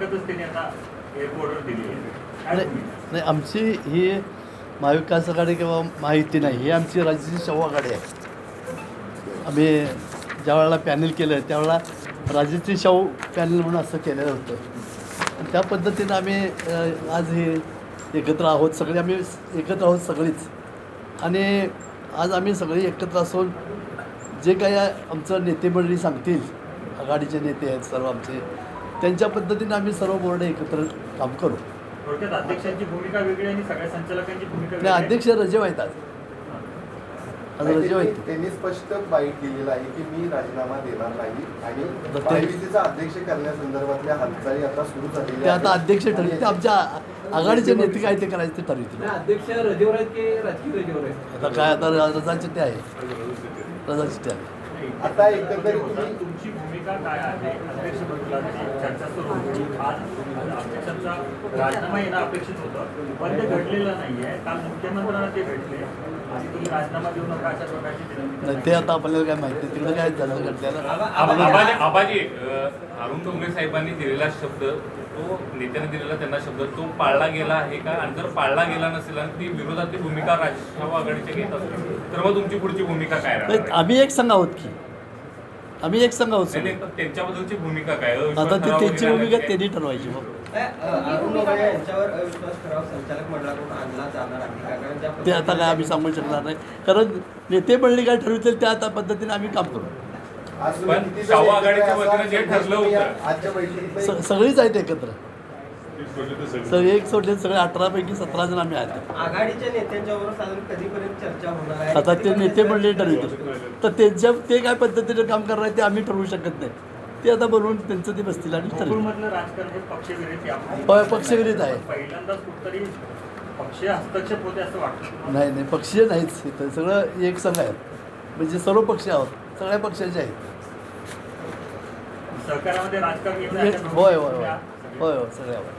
ताकदच त्यांनी आता एअरपोर्टवर दिली आहे. काय नाही आमची ही महाविकास आघाडी किंवा महायुती नाही ही आमची राजकीय शाहू आघाडी आहे. आम्ही ज्या वेळेला पॅनल केलं त्यावेळेला राजश्री शाहू पॅनल म्हणून असं केलेलं होतं. आणि त्या पद्धतीनं आम्ही आज हे एकत्र आहोत सगळे आम्ही एकत्र आहोत सगळीच. आणि आज आम्ही सगळे एकत्र असून जे काही आमचं नेतेमंडळी सांगतील आघाडीचे नेते आहेत सर्व आमचे त्यांच्या पद्धतीने आम्ही सर्व बोर्ड एकत्र काम करू. थोडक्यात अध्यक्षांची भूमिका वेगळी आणि सगळ्या संचालकांची भूमिका वेगळी नाही आहे. अध्यक्ष रजेव आहेत आज. आज नाही, रजेव आहेत त्यांनी- त्यांनी स्पष्ट बाईट दिलेला आहे की मी राजीनामा देणार नाही आणि ते- महायुतीचा अध्यक्ष करण्यासंदर्भातल्या हालचाली आता सुरू ते झालेल्या आता आहेत. अध्यक्ष ठरतील ते आमच्या आघाडीचे नेते काय ते करायचे ते ठरवतील. नाही, अध्यक्ष रजेवर आहेत की राजकीय रजेवर आहेत? आता काय आता रजाचे ते आहे. रजाचे ते आहे. आता एकंदरीत तुम्ही तुमची भूमिका काय आहे? अध्यक्ष बदलाची चर्चा सुरू होती. आज अध्यक्षांचा राजीनामा येणं अपेक्षित होतं पण ते घडलेलं नाहीये. काल मुख्यमंत्र्यांना ते भेटले. आणि तुम्ही राजीनामा देऊ नका अशा प्रकारची विनंती नाही ते आता आपल्याला काय माहिती नाही. तिकडे काय झालं? आबा- आबाजी अरुण डोंगरे साहेबांनी दिलेला शब्द तो नेत्याने दिलेला त्यांना शब्द तो पाळला गेला आहे का? आणि जर पाळला गेला नसेल आणि ती विरोधातली भूमिका राष्ट्रवादी आघाडीच्या घेत असेल तर मग तुमची पुढची भूमिका काय नाही, आम्ही एक संघ आहोत की आम्ही एक संघ आहोत सगळे. पण त्यांच्याबद्दलची भूमिका काय? आता ती त्यांची भूमिका त्यांनी ठरवायची मग नाही, अ, अरुण डोंगरे यांच्यावर अविश्वास ठराव संचालक मंडळाकडून आणला जाणार आहे. का कारण ज्या ते आता काय आम्ही सांगू शकणार नाही. कारण नेते मंडळी काय ठरवतील त्या आता पद्धतीने आम्ही काम करू. आज तुम्ही पण किती जण शाहू एकत्र आघाडीच्या वतीनं जे हे ठरलं होतं. आजच्या बैठकीत स- सगळीच आहेत एकत्र. सर एक सोडले सगळे अठरापैकी सतरा जण आम्ही आहेत. आघाडीच्या नेत्यांच्यावर साधारण कधीपर्यंत चर्चा होणार आहे? आता ते नेते मंडळी ठरवतील तर. त्यांच्या ते काय पद्धतीने काम करणार आहे ते आम्ही ठरवू शकत नाही. ते आता बनवून त्यांचं ते बसतील आणि पक्षविरहित आहे. पहिल्यांदाच कुठतरी पक्षीय हस्तक्षेप होते असं वाटतं नाही नाही पक्षीय नाहीच. इथं सगळं एक संघ आहेत म्हणजे सर्व पक्ष आहोत. सगळ्या पक्षाचे आहेत. हे- होय होय होय. होय होय सगळे आहोत.